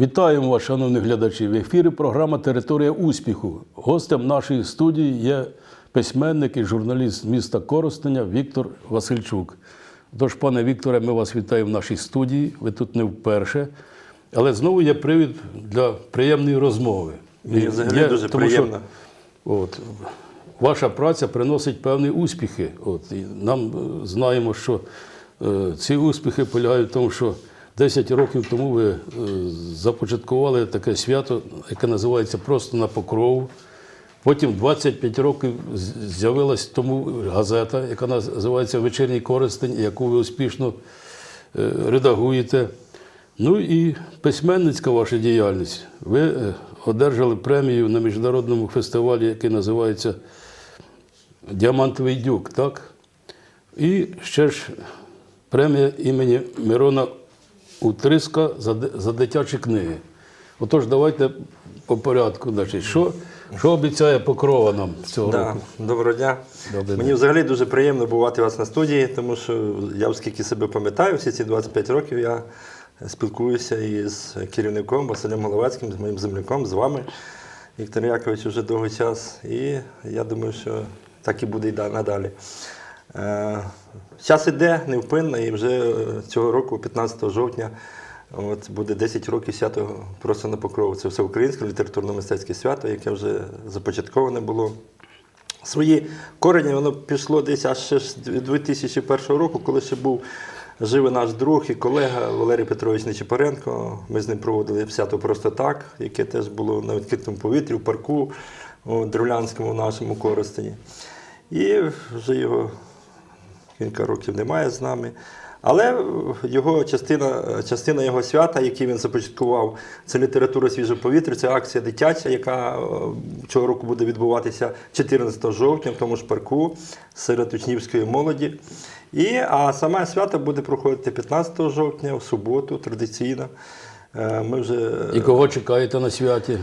Вітаємо вас, шановні глядачі. В ефірі програма Територія успіху. Гостем нашої студії є письменник і журналіст міста Коростеня Віктор Васильчук. Тож, пане Вікторе, ми вас вітаємо в нашій студії. Ви тут не вперше. Але знову є привід для приємної розмови. Мені взагалі є- дуже тому що, приємно. От, ваша праця приносить певні успіхи. От, і нам е, знаємо, що е, ці успіхи полягають в тому, що 10 років тому ви е, започаткували таке свято, яке називається Просто на покрову. Потім 25 років з'явилась тому газета, яка називається Вечірній Користень, яку ви успішно е, редагуєте. Ну і письменницька ваша діяльність. Ви е, одержали премію на міжнародному фестивалі, який називається Діамантовий дюк, так? І ще ж премія імені Мирона Утриска за, за дитячі книги. Отож, давайте по порядку. Значить, що, що обіцяє покрова нам цього Да. року? Доброго дня. Добрий Мені день. взагалі дуже приємно бувати у вас на студії, тому що я, оскільки себе пам'ятаю, всі ці 25 років я спілкуюся із керівником Василем Головецьким, з моїм земляком, з вами, Віктор Якович, вже довгий час. І я думаю, що так і буде і надалі. Е, Час іде невпинно, і вже е, цього року, 15 жовтня, от буде 10 років свято просто на покрову. Це всеукраїнське літературно-мистецьке свято, яке вже започатковане було. Свої корені воно пішло десь аж ще з 2001 року, коли ще був живий наш друг і колега Валерій Петрович Нечипаренко. Ми з ним проводили свято просто так, яке теж було на відкритому повітрі, в парку у Древлянському, нашому Коростені. І вже його кілька років немає з нами. Але його частина, частина його свята, який він започаткував, це література свіже повітря, це акція дитяча, яка е, цього року буде відбуватися 14 жовтня в тому ж парку серед учнівської молоді. І, а саме свято буде проходити 15 жовтня, в суботу, традиційно. Е, Ми вже І кого чекаєте на святі?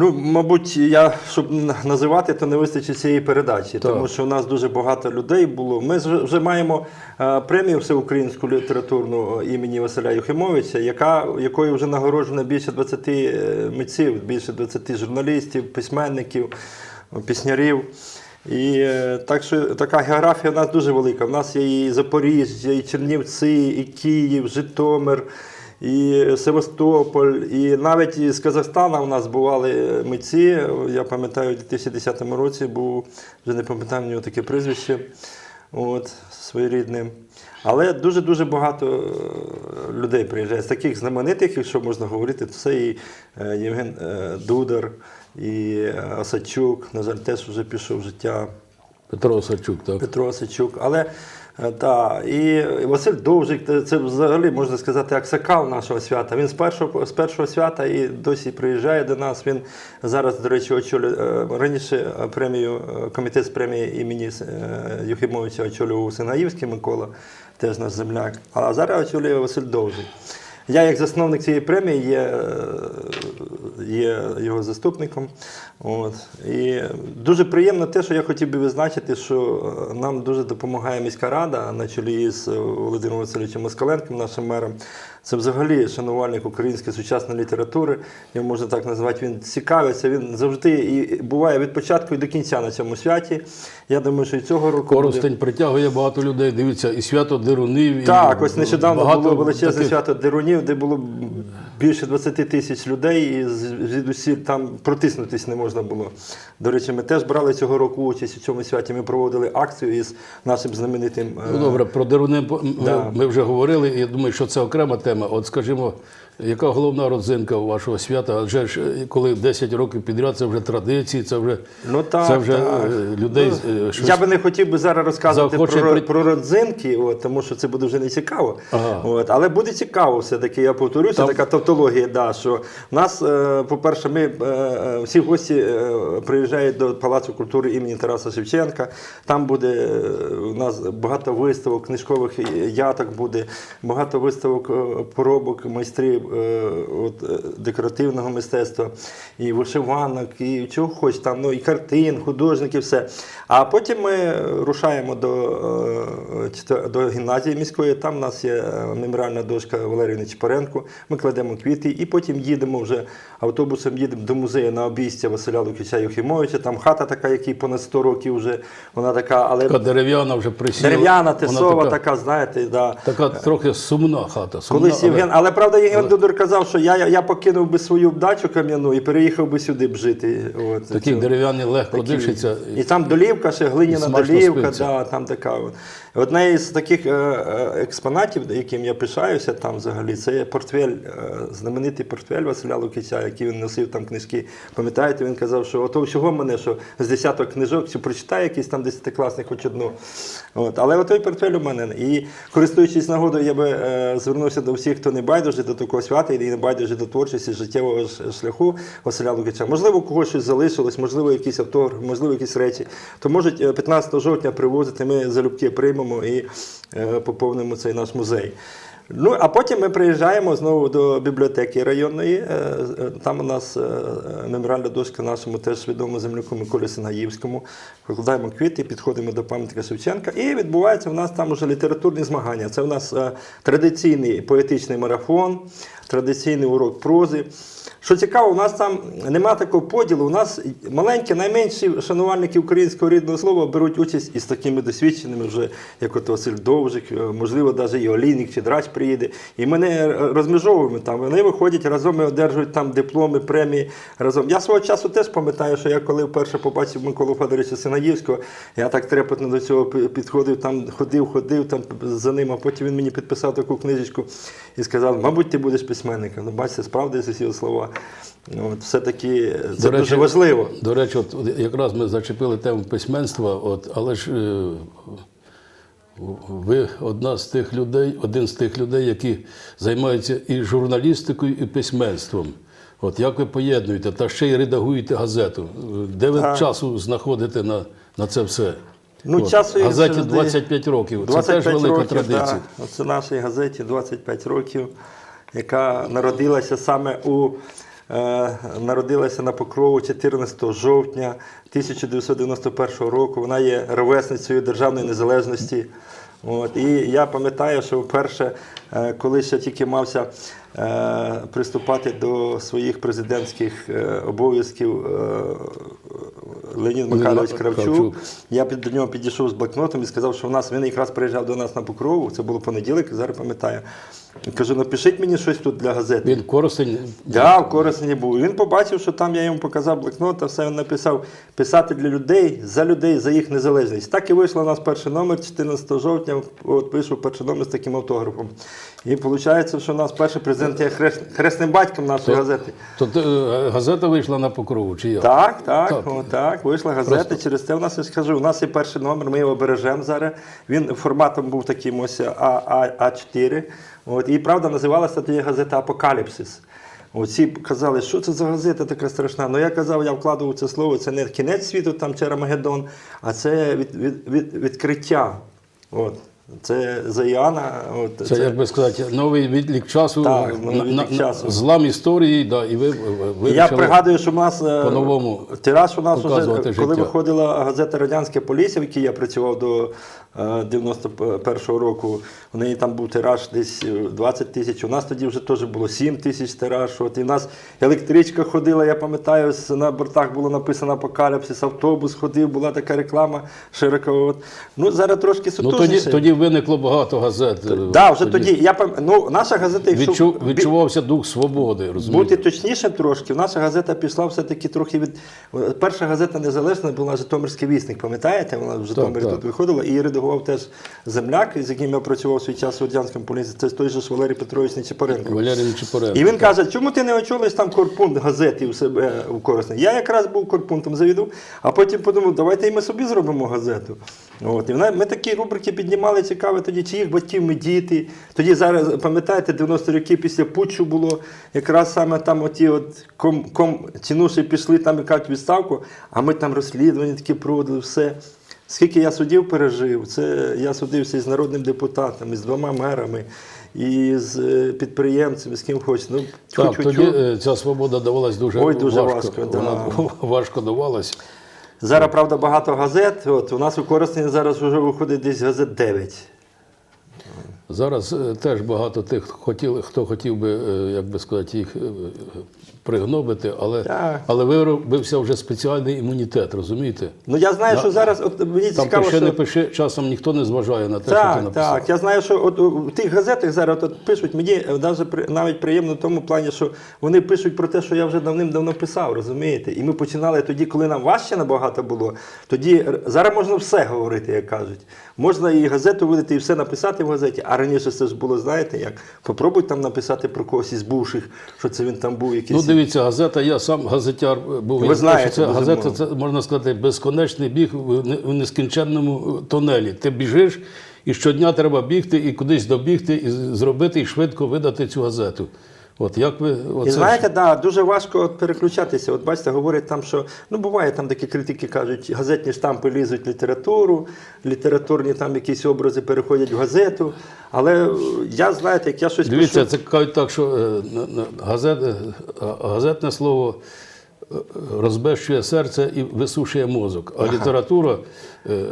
Ну, мабуть, я щоб називати, то не вистачить цієї передачі, Так. тому що у нас дуже багато людей було. Ми вже маємо е, премію всеукраїнську літературну е, імені Василя Юхимовича, яка, якою вже нагороджено більше 20 е, митців, більше 20 журналістів, письменників, піснярів. І так що така географія у нас дуже велика. У нас є і Запоріжжя, і Чернівці, і Київ, Житомир і Севастополь, і навіть із Казахстана у нас бували митці. Я пам'ятаю, у 2010 році був, вже не пам'ятаю в нього таке прізвище, от, своєрідне. Але дуже-дуже багато е, людей приїжджає. З таких знаменитих, якщо можна говорити, то це і е, Євген е, Дудар, і Осадчук, на жаль, теж вже пішов в життя. Петро Осадчук, так? Петро Осичук. Але та, і Василь Довжик, це- взагалі можна сказати аксакал нашого свята. Він з першого, з першого свята і досі приїжджає до нас. Він зараз, до речі, очолює е, раніше е, премію, е, комітет з премії імені е, Юхимовича очолював Синаївський Микола, теж наш земляк. А зараз очолює Василь Довжик. Я, як засновник цієї премії, є, е, є його заступником. От. І дуже приємно те, що я хотів би відзначити, що нам дуже допомагає міська рада на чолі з Володимиром Васильовичем Москаленком, нашим мером. Це взагалі шанувальник української сучасної літератури, його можна так назвати. Він цікавиться, він завжди і буває від початку і до кінця на цьому святі. Я думаю, що і цього року. буде- притягує багато людей. Дивіться, і свято Дерунів. і так, ось нещодавно було величезне таких- свято Дерунів, де було більше 20 тисяч людей, і звідусіль там протиснутись не можна було. До речі, ми теж брали цього року участь у цьому святі. Ми проводили акцію із нашим знаменитим. е, Ну добре, про деруне Да. ми вже говорили. Я думаю, що це окрема тема. От скажімо, яка головна родзинка вашого свята? Адже ж е, коли 10 років підряд, це вже традиції, це вже, Ну, так, це вже так. е, людей Ну, е, щось Я би не хотів би зараз розказувати Заохочує про, при- про родзинки, от, тому що це буде вже не цікаво. Ага. От, але буде цікаво все-таки, я повторюся, Там- така тавтологія, да, що в нас, по-перше, ми всі гості приїжджають до Палацу культури імені Тараса Шевченка. Там буде у нас багато виставок, книжкових яток буде, багато виставок поробок майстрів от, е, декоративного мистецтва, і вишиванок, і чого хоч там, ну і картин, художників, все. А потім ми рушаємо до, е, до гімназії міської. Там у нас є е, меморіальна дошка Валерії Нечипоренко. Ми кладемо квіти і потім їдемо вже автобусом їдемо до музею на обійстя Василя Лукича Юхімовича. Там хата така, якій понад 100 років вже вона така, але Така дерев'яна вже присіла. дерев'яна, тесова, така, така, знаєте, да. така трохи сумна хата. Сумна, Колись але- Євген, але правда, Євген Дудар казав, що я, я покинув би свою дачу кам'яну і переїхав би сюди б жити. От, Такі дерев'яні легко такі. дишиться. І там долівка, ще глиняна долівка, да, там така. От. Одне із таких е, е, експонатів, яким я пишаюся там взагалі, це є портфель, е, знаменитий портфель Василя Лукича, який він носив там книжки. Пам'ятаєте, він казав, що ото всього мене, що з десяток книжок, чи прочитає якийсь там десятикласник хоч одну. От. Але отой портфель у мене. І користуючись нагодою, я би звернувся до всіх, хто не байдужий до такого свята і не байдужий до творчості життєвого шляху Василя Лукича. Можливо, когось щось залишилось, можливо, якийсь автограф, можливо, якісь речі. То можуть е, 15 жовтня привозити, ми залюбки приймемо і е, поповнимо цей наш музей. Ну, а потім ми приїжджаємо знову до бібліотеки районної. Е, Там у нас меморіальна дошка нашому теж відомому земляку Миколі Синаївському. Покладаємо квіти, підходимо до пам'ятника Шевченка. І відбувається в нас там уже літературні змагання. Це у нас традиційний поетичний марафон, традиційний урок прози. Що цікаво, у нас там нема такого поділу. У нас маленькі, найменші шанувальники українського рідного слова беруть участь із такими досвідченими, вже як от Василь Довжик, е, можливо, навіть і Олійник чи Драч приїде. І ми не розмежовуємо там. Вони виходять разом і одержують там дипломи, премії разом. Я свого часу теж пам'ятаю, що я коли вперше побачив Миколу Федоровича Синаївського, я так трепетно до цього підходив, там ходив, ходив там за ним, а потім він мені підписав таку книжечку і сказав, мабуть, ти будеш письменником. Ну, бачите, справді ці слова. Ну, От, все-таки це До речі, дуже важливо. До речі, от, якраз ми зачепили тему письменства, от, але ж е, ви одна з тих людей, один з тих людей, які займаються і журналістикою, і письменством. От як ви поєднуєте, та ще й редагуєте газету. Де ви Так. часу знаходите на, на це все? Ну, От, часу газеті завжди- 25 років. Це теж велика років, традиція. Да. Це нашій газеті 25 років, яка народилася саме у е, народилася на покрову 14 жовтня 1991 року. Вона є ровесницею державної незалежності. От. І я пам'ятаю, що вперше, е, коли ще тільки мався е, приступати до своїх президентських обов'язків Леонід Михайлович Кравчук, Кравчук. я під- до нього підійшов з блокнотом і сказав, що в нас він якраз приїжджав до нас на покрову. Це було понеділок, зараз пам'ятаю. Кажу, напишіть мені щось тут для газети. Він коростень. Я в Корисні був. І Він побачив, що там я йому показав блокнот, а все він написав писати для людей, за людей, за їх незалежність. Так і вийшло у нас перший номер 14 жовтня. От вийшов перший номер з таким автографом. І виходить, що у нас перший президент є хрест, хресним батьком нашої газети. То, е, газета вийшла на покрову, чи як? Так, так, Так. о, так, вийшла газета. Просто- Через це у нас я ж кажу, у нас є перший номер, ми його бережемо зараз. Він форматом був таким ось А, А, А4. От, і правда називалася тоді газета Апокаліпсис. Оці казали, що це за газета така страшна. Ну я казав, я вкладував це слово, це не кінець світу там чи а це від, від, від, відкриття. От. Це за Іоанна. От, Це, як би сказати, новий відлік часу, Так, новий на- часу. злам історії, да, і ви, ви Я пригадую, що в нас е, по-новому тираж у нас уже, коли життя. виходила газета Радянська Полісся, в якій я працював до е, 91-го року. У неї там був тираж десь е, 20 тисяч. У нас тоді вже теж було 7 тисяч тираж. От і в нас електричка ходила, я пам'ятаю, на бортах було написано апокаліпсис, автобус ходив, була така реклама широка. От. Ну зараз трошки Ну, тоді, тоді виникло багато газет. е, Да, вже тоді, я пам... ну, наша газета, якщо відчу, відчувався дух свободи, розумієте? бути точніше трошки, наша газета пішла все-таки трохи від. Перша газета незалежна була Житомирський вісник, пам'ятаєте? Вона в Житомирі так. тут виходила і редагував теж земляк, з яким я працював свій час у радянському поліції. Це той же ж Валерій Петрович Нечипоренко. Валерій Нечипоренко. І він каже, чому ти не очолиш там корпункт газети у себе у Корисні? Я якраз був корпунктом завідував, а потім подумав, давайте і ми собі зробимо газету. От. І вона- ми такі рубрики піднімали, цікаві тоді, чиїх батьків ми діти. Тоді зараз, пам'ятаєте, 90 роки після путчу було, якраз саме там оті от ком, ком цінуші пішли там кажуть відставку, а ми там розслідування такі проводили, все. Скільки я судів пережив, це я судився із народним депутатом, із двома мерами, і з е, підприємцями, з ким хочеш. Ну, Так, тоді е, ця свобода давалась дуже Ой, дуже важко. важко, да. Вона важко давалась. Зараз, правда, багато газет. От, у нас у Коростені зараз вже виходить десь газет 9. Зараз е, теж багато тих, хотіли, хто хотів би, е, як би сказати, їх е, пригнобити, але, Так. але виробився вже спеціальний імунітет, розумієте? Ну я знаю, що зараз от мені Там цікаво, пиши, що... не пиши, часом ніхто не зважає на те, що ти написав. так. Я знаю, що от в тих газетах зараз от пишуть, мені при- навіть приємно в тому плані, що вони пишуть про те, що я вже давним-давно писав, розумієте? І ми починали тоді, коли нам важче набагато було. Тоді зараз можна все говорити, як кажуть. Можна і газету видати, і все написати в газеті. А раніше це ж було, знаєте, як попробуй там написати про когось із бувших, що це він там був якийсь. Ну, дивіться, газета, я сам газетяр був. Ви Я знаєте, це газета, це можна сказати, безконечний біг в нескінченному тунелі. Ти біжиш, і щодня треба бігти і кудись добігти, і зробити, і швидко видати цю газету. От як ви оце І знаєте, да, дуже важко от переключатися. От бачите, говорять там, що ну буває там такі критики кажуть, газетні штампи лізуть в літературу, літературні там якісь образи переходять в газету. Але я знаєте, як я щось Дивіться, пишу, це кажуть так, що е, газет, е, газетне слово розбещує серце і висушує мозок, а література е,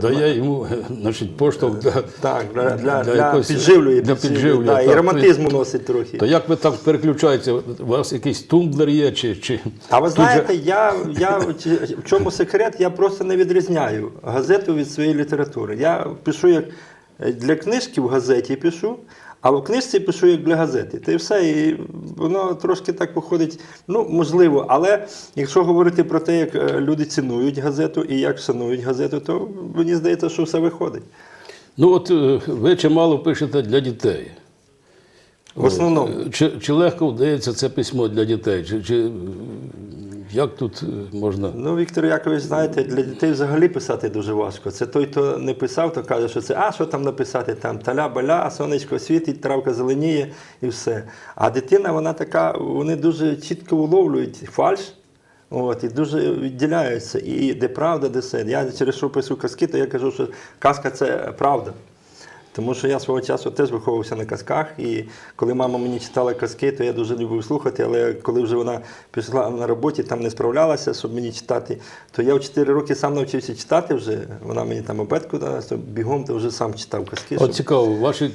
дає йому значить, поштовх для, так, для, для, для, якось- підживлює, для підсилює, підживлення, да, і так. романтизму носить трохи. То як ви так переключаєтеся? У вас якийсь тумблер є? Чи, чи... А ви тут же- знаєте, я, я в чому секрет? Я просто не відрізняю газету від своєї літератури. Я пишу як для книжки в газеті пишу, а в книжці пишу як для газети. Та й все. І воно трошки так виходить, ну, можливо. Але якщо говорити про те, як е, люди цінують газету і як шанують газету, то мені здається, що все виходить. Ну от е, ви чимало пишете для дітей. В основному. Чи, чи легко вдається це письмо для дітей? Чи, чи е, як тут е, можна? Ну, Віктор Якович, знаєте, для дітей взагалі писати дуже важко. Це той, хто не писав, то каже, що це, а що там написати? Там таля-баля, сонечко світить, травка зеленіє і все. А дитина, вона така, вони дуже чітко уловлюють фальш. От, і дуже відділяються. І де правда, де все. Я через що пишу казки, то я кажу, що казка це правда. Тому що я свого часу теж виховувався на казках, і коли мама мені читала казки, то я дуже любив слухати, але коли вже вона пішла на роботі, там не справлялася, щоб мені читати, то я в 4 роки сам навчився читати вже. Вона мені там обетку дала, то бігом то вже сам читав казки. От цікаво, ваші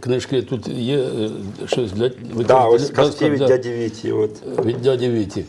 книжки тут є е, щось для Да, ось казки від дяді Віті. От. від дяді Віті.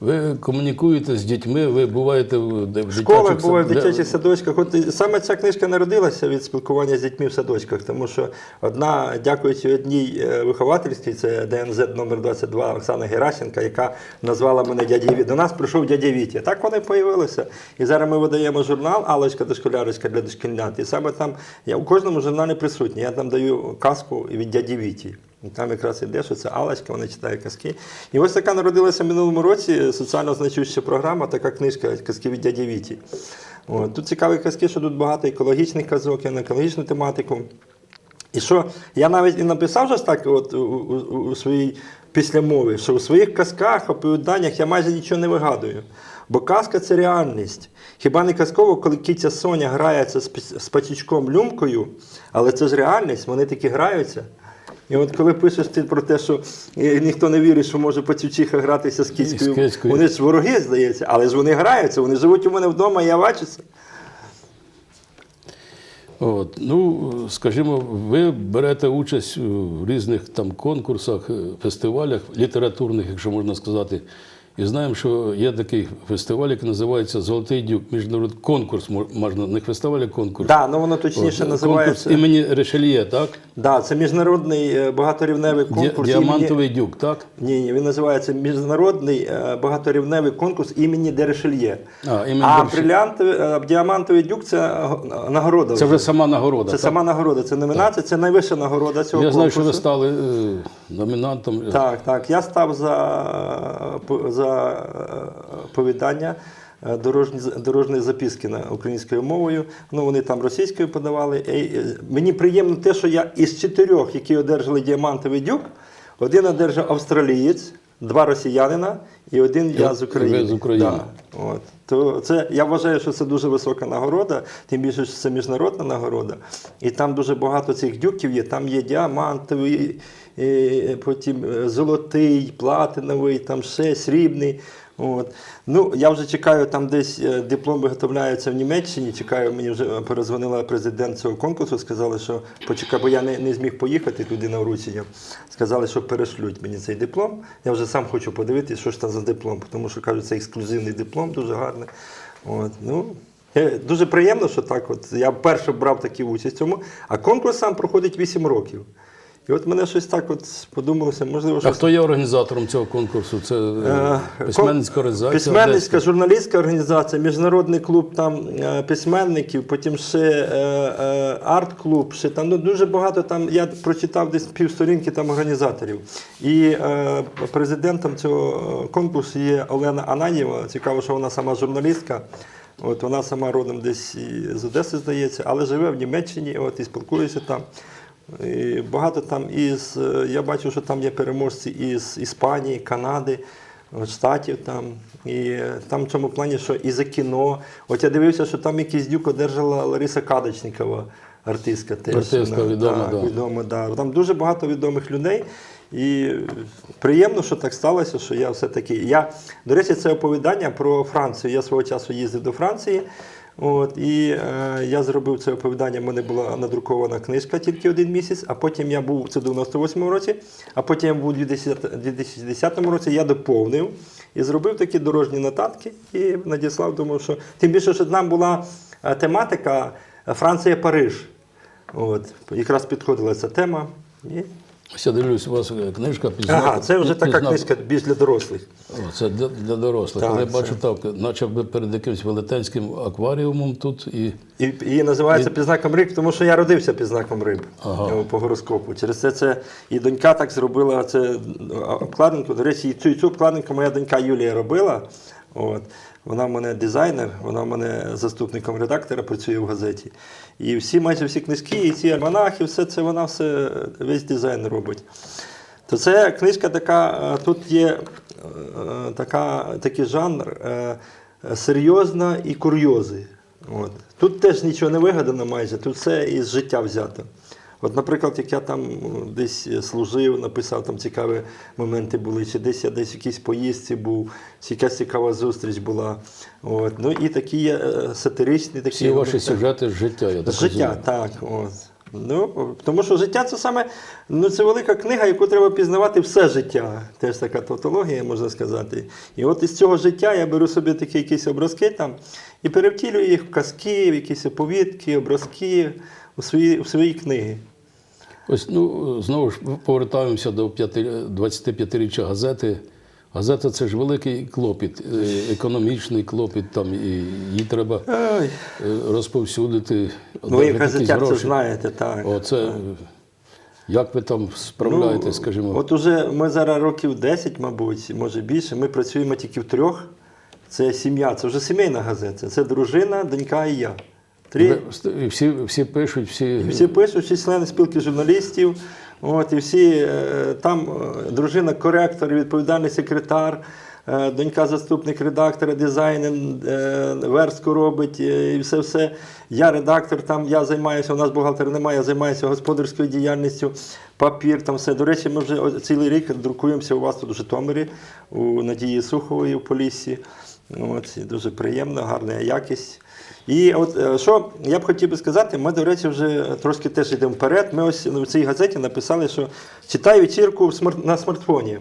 Ви комунікуєте з дітьми, ви буваєте в, В школах буває в дитячих садочках. От саме ця книжка народилася від спілкування з дітьми в садочках, тому що одна, дякуючи одній е, виховательській, це ДНЗ номер 22 Оксана Геращенка, яка назвала мене дяді Віті. До нас прийшов дядя Вітя. Так вони появилися. І зараз ми видаємо журнал Алочка дошколярочка для дошкільнят. І саме там я у кожному журналі присутній. Я там даю казку від дяді Віті. І Там якраз іде, що це Алочка, вона читає казки. І ось така народилася в минулому році соціально значуща програма, така книжка Казки від дяді Віті. От. Тут цікаві казки, що тут багато екологічних казок, і на екологічну тематику. І що я навіть і написав же ж так от, у, у, у своїй післямові, що у своїх казках, оповіданнях я майже нічого не вигадую. Бо казка це реальність. Хіба не казково, коли киця Соня грається з пачечком люмкою, але це ж реальність, вони такі граються. І от коли пишеш ти про те, що е, ніхто не вірить, що може пацючиха гратися з кіською. Вони ж вороги, здається, але ж вони граються, вони живуть у мене вдома, я бачу це. От, ну, скажімо, ви берете участь у різних там конкурсах, фестивалях літературних, якщо можна сказати. І знаємо, що є такий фестиваль, який називається Золотий дюк, міжнародний конкурс, можна, не фестиваль, а конкурс. Так, ну воно точніше От, називається. Конкурс імені Решельє, так? Да, це міжнародний е, багаторівневий конкурс. Діамантовий дюк, так? Ні, ні, він називається Міжнародний е, багаторівневий конкурс імені Дерешельє. А, імені а брилянтовий, е, діамантовий дюк це нагорода. Це вже сама нагорода. Це так? сама нагорода, це номінація, це найвища нагорода цього Я знаю, що конкурсу. ви стали номінантом. Так, так. Я став за, за е, повідання е, дорожні, дорожні записки на українською мовою. Ну, вони там російською подавали. І, е, мені приємно те, що я із чотирьох, які одержали діамантовий дюк, один одержав австралієць. Два росіянина і один я з України. з України. Да. От. То це, я вважаю, що це дуже висока нагорода, тим більше, що це міжнародна нагорода. І там дуже багато цих дюків є. Там є діамантовий, е, потім е, золотий, платиновий, там ще срібний. От. Ну, я вже чекаю, там десь е, диплом виготовляється в Німеччині. Чекаю, мені вже перезвонила президент цього конкурсу, сказали, що почекай, бо я не, не зміг поїхати туди на вручення. Сказали, що перешлють мені цей диплом. Я вже сам хочу подивитися, що ж там за диплом, тому що кажуть, це ексклюзивний диплом, дуже гарний. От. Ну, е, Дуже приємно, що так. От я вперше брав таку участь в цьому, а конкурс сам проходить 8 років. І от мене щось так от подумалося, можливо, що. А хто є організатором цього конкурсу? Це е, Е, письменницька організація. Письменницька, журналістська організація, міжнародний клуб там е, письменників, потім ще е, е, арт-клуб, ще там ну, дуже багато там. Я прочитав десь півсторінки там організаторів. І е, президентом цього конкурсу є Олена Анаєва. Цікаво, що вона сама журналістка. От вона сама родом десь з Одеси, здається, але живе в Німеччині, от і спілкується там. І багато там із. е, Я бачу, що там є переможці із Іспанії, Канади, Штатів там. І там в цьому плані, що і за кіно. От я дивився, що там якийсь дюк одержала Лариса Кадочникова, артистка теж. Артистка відома, так, да. відома, да. Там дуже багато відомих людей. І приємно, що так сталося, що я все-таки. Я, до речі, це оповідання про Францію. Я свого часу їздив до Франції. От, і е, я зробив це оповідання. в мене була надрукована книжка тільки один місяць, а потім я був це в 98-му році, а потім я був у 2010 2010 році, я доповнив і зробив такі дорожні нотатки і надіслав, думав, що тим більше, що нам була е, тематика Франція-Париж. От, якраз підходила ця тема. І... Ось Я дивлюсь, у вас е, книжка під Ага, це вже така знак- книжка більш для дорослих. О, це для, для дорослих. Так, Але я це- бачу так, наче би перед якимось велетенським акваріумом тут і. І її називається під знаком риб, тому що я родився під знаком риб Ага. е, по гороскопу. Через це це і донька так зробила це обкладинку. До речі, і цю, і цю обкладинку моя донька Юлія робила. От. Вона в мене дизайнер, вона в мене заступником редактора працює в газеті. І всі, майже всі книжки, і ці альманахи, все це вона все весь дизайн робить. То це книжка така, е, тут є е, така, такий жанр е, серйозна і курйози. От. Тут теж нічого не вигадано майже, тут все із життя взято. От, наприклад, як я там е, десь служив, написав, там цікаві моменти були, чи десь я десь в якійсь поїздці був, чи якась цікава зустріч була. От. Ну і такі є е, сатиричні такі. Всі ваші сюжети з життя, я так З життя, розумію. так. От. Ну, тому що життя це саме ну, це велика книга, яку треба пізнавати все життя. Теж така тавтологія, можна сказати. І от із цього життя я беру собі такі якісь образки там і перевтілюю їх в казки, в якісь оповідки, образки у свої, у свої книги. Ось ну знову ж повертаємося до 25-річчя газети. Газета це ж великий клопіт, е, економічний клопіт, там і її треба Ой. е, розповсюдити. Ну, одержати якісь це знаєте, так. Оце е, як ви там справляєтесь, Ну, скажімо? От уже ми зараз років 10, мабуть, може більше. Ми працюємо тільки в трьох. Це сім'я, це вже сімейна газета. Це дружина, донька і я. Три, всі, всі пишуть, всі, всі пишуть, всі члени спілки журналістів. От, і всі е, там е, дружина коректор, відповідальний секретар, е, донька заступник редактора, дизайнер, е, верстку робить і все все. Я редактор, там я займаюся, у нас бухгалтера немає, я займаюся господарською діяльністю, папір, там все. До речі, ми вже цілий рік друкуємося у вас тут у Житомирі, у Надії Сухової в Поліссі. От, дуже приємно, гарна якість. І от е, що я б хотів би сказати, ми, до речі, вже трошки теж йдемо вперед. Ми ось в цій газеті написали, що читай вечірку на смартфоні.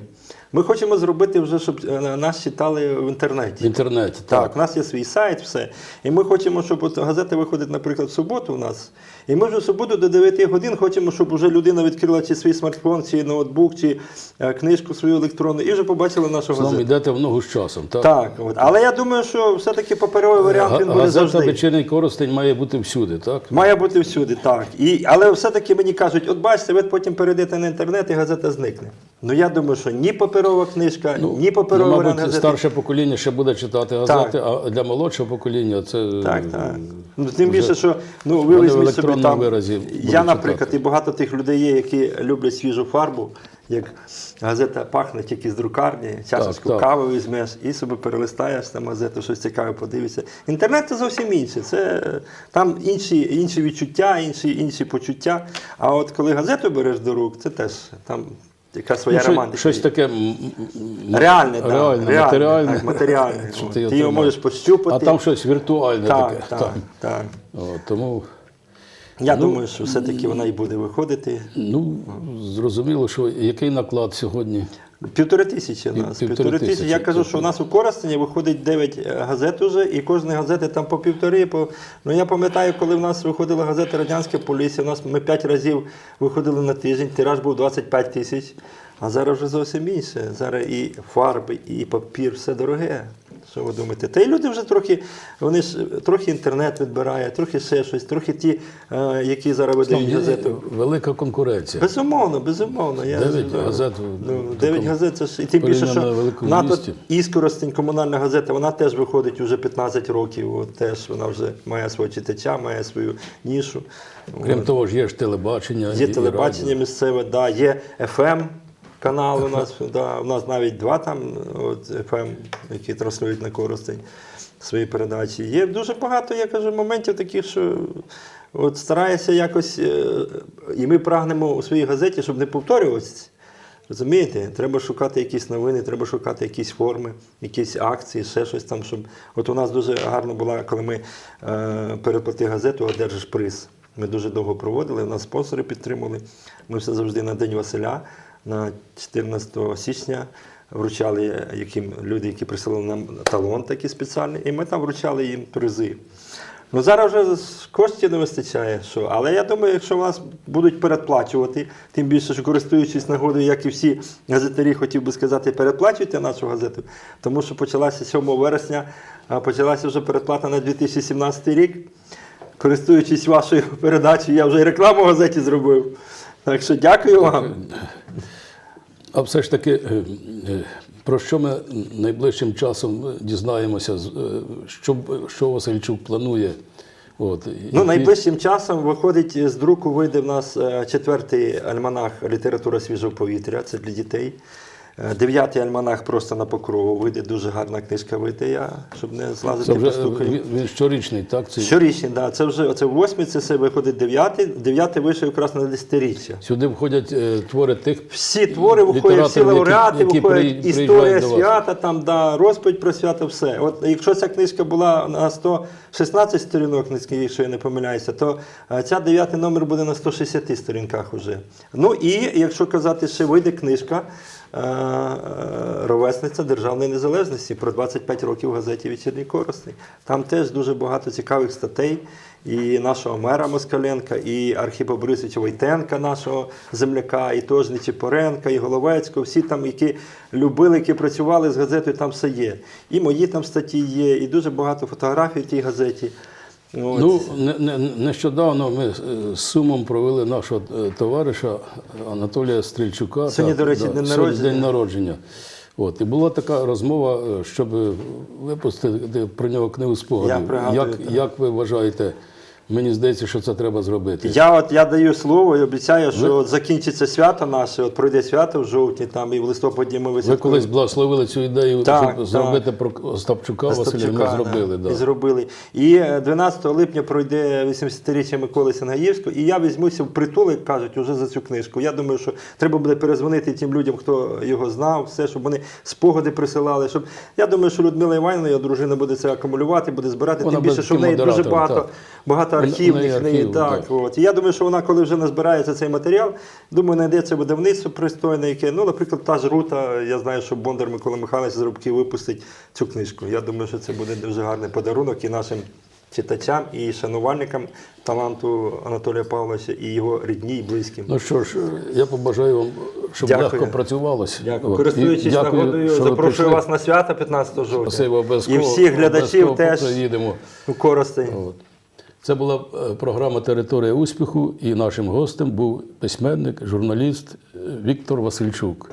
Ми хочемо зробити вже, щоб е, нас читали в інтернеті. в інтернеті. інтернеті. Так, у нас є свій сайт, все. І ми хочемо, щоб от газета виходить, наприклад, в суботу у нас. І ми вже в суботу до 9 годин хочемо, щоб вже людина відкрила чи свій смартфон, чи ноутбук, чи е, книжку свою електронну, і вже побачила нашу Знову газету. йдете в ногу з часом. Так, Так, от. але я думаю, що все-таки паперовий варіант він буде Газета завжди. вечірній коростень має бути всюди, так? Має бути всюди, так. І, але все-таки мені кажуть, от бачите, ви потім перейдете на інтернет і газета зникне. Ну я думаю, що ні паперова книжка, ні паперовий ну, мабуть, газети. старше покоління ще буде читати газети, а для молодшого покоління це Так, е, так. Ну, тим більше, що ну, ви візьміть собі там. виразі Я, наприклад, читати. і багато тих людей є, які люблять свіжу фарбу. як газета пахне тільки з друкарні, чашечку так. кави візьмеш і собі перелистаєш там газету, щось цікаве подивишся. Інтернет це зовсім інше. Це там інші, інші відчуття, інші, інші почуття. А от коли газету береш до рук, це теж там яка своя Ну, романтика. щось таке Реальне, да, реальне, реальне, матеріальне. так, матеріальне. Що От, ти ти його можеш пощупати. А там щось віртуальне так, таке. так, Так. так. От, тому Я думаю, що все-таки вона і буде виходити. ну, зрозуміло, що який наклад сьогодні. Півтори тисячі у нас. півтори Півтори тисячі. Я кажу, що у нас у Коростені виходить 9 газет уже, і кожна газети там по півтори. По... Ну я пам'ятаю, коли в нас виходила газета Радянська Полісся, у нас ми 5 разів виходили на тиждень, тираж був 25 тисяч. А зараз вже зовсім інше. Зараз і фарби, і папір, все дороге. Що ви думаєте? Та й люди вже трохи, вони ж трохи інтернет відбирає, трохи ще щось, трохи ті, е, які зараз видають газету. велика конкуренція. Безумовно, безумовно. Я Дев'ять ж, газет Ну, в дев'ять такому газет це ж і тим більше, порівняно що великому НАТО місті. Іскоростень, комунальна газета, вона теж виходить уже 15 років. От, теж вона вже має свого читача, має свою нішу. Крім От. того ж, є ж телебачення. Є і- телебачення радіо. місцеве, да, є FM канал у нас. Да, у нас навіть два там от, FM, які транслюють на Коростень свої передачі. Є дуже багато, я кажу, моментів таких, що от стараєшся якось, е, і ми прагнемо у своїй газеті, щоб не повторюватися. Розумієте, треба шукати якісь новини, треба шукати якісь форми, якісь акції, ще щось там. Щоб... От у нас дуже гарно було, коли ми е, переплати газету, одержиш приз. Ми дуже довго проводили, нас спонсори підтримували. Ми все завжди на День Василя, на 14 січня вручали яким люди, які присилали нам талон такий спеціальний, і ми там вручали їм призи. Ну зараз вже коштів не вистачає, що. але я думаю, якщо вас будуть передплачувати, тим більше, що користуючись нагодою, як і всі газетарі, хотів би сказати, передплачуйте нашу газету, тому що почалася 7 вересня, почалася вже передплата на 2017 рік. Користуючись вашою передачею, я вже і рекламу в газеті зробив. Так що дякую вам. А все ж таки, е, е, про що ми найближчим часом дізнаємося, е, що, що Васильчук планує. От, Ну, найближчим часом виходить з друку, вийде в нас четвертий альманах Література свіжого повітря, це для дітей. Е, Дев'ятий альманах просто на покрову вийде дуже гарна книжка вийде, я, щоб не злазити Це по стукаю. він, щорічний, так? Це, Щорічний, да. Це вже оце восьмий, це все виходить дев'ятий. Дев'ятий вийшов якраз на десятиріччя. Сюди входять е, твори тих. Всі твори виходять, всі Літераторів, які- лауреати, які виходять при- історія свята, там, да, розповідь про свято, все. От якщо ця книжка була на 116 сторінок, якщо я не помиляюся, то е, ця дев'ятий номер буде на 160 сторінках уже. Ну і якщо казати, ще вийде книжка е, е, Ровесниця Державної незалежності про 25 років в газеті Вечірній Коростень. Там теж дуже багато цікавих статей. І нашого мера Москаленка, і Архіпа Борисовича Войтенка, нашого земляка, і теж Нечипоренка, і Головецького, всі там, які любили, які працювали з газетою, там все є. І мої там статті є, і дуже багато фотографій в тій газеті. От. Ну, не, не, нещодавно ми е, з сумом провели нашого е, товариша Анатолія Стрільчука. Сьогодні, до речі, день народження. день народження. От, і була така розмова, е, щоб випустити про нього книгу спогадів. Я пригадую, як, як ви вважаєте, мені здається, що це треба зробити. Я от я даю слово і обіцяю, що от закінчиться свято наше, от пройде свято в жовтні, там і в листопаді ми Ви колись благословили цю ідею, Так, щоб так. зробити про Остапчука Василя. Ми зробили. да. І зробили. І е, 12 липня пройде 80-річчя Миколи Сенгаївського, і я візьмуся в притул, як кажуть, уже за цю книжку. Я думаю, що треба буде перезвонити тим людям, хто його знав, все, щоб вони спогади присилали. Щоб... Я думаю, що Людмила Іванівна, його дружина, буде це акумулювати, буде збирати. Вона Тим більше, що в неї дуже багато, модератором, багато архівних неї книг. Так. От. І я думаю, що вона, коли вже назбирається цей матеріал, думаю, знайдеться видавництво пристойне, яке, ну, наприклад, та ж Рута, я знаю, що Бондар Микола Михайлович з Рубки випустить цю книжку. Я думаю, що це буде дуже гарний подарунок і нашим читачам, і шанувальникам таланту Анатолія Павловича, і його рідні і близьким. Ну що ж, я побажаю вам, щоб Дякую. легко працювалося. Дякую. Користуючись дякую, нагодою, що ви запрошую прийшли. вас на свято 15 жовтня. Спасибо, обов'язково. І всіх глядачів обов'язково теж приїдемо. у Коростень. От. Це була е, програма Територія успіху, і нашим гостем був письменник, журналіст е, Віктор Васильчук.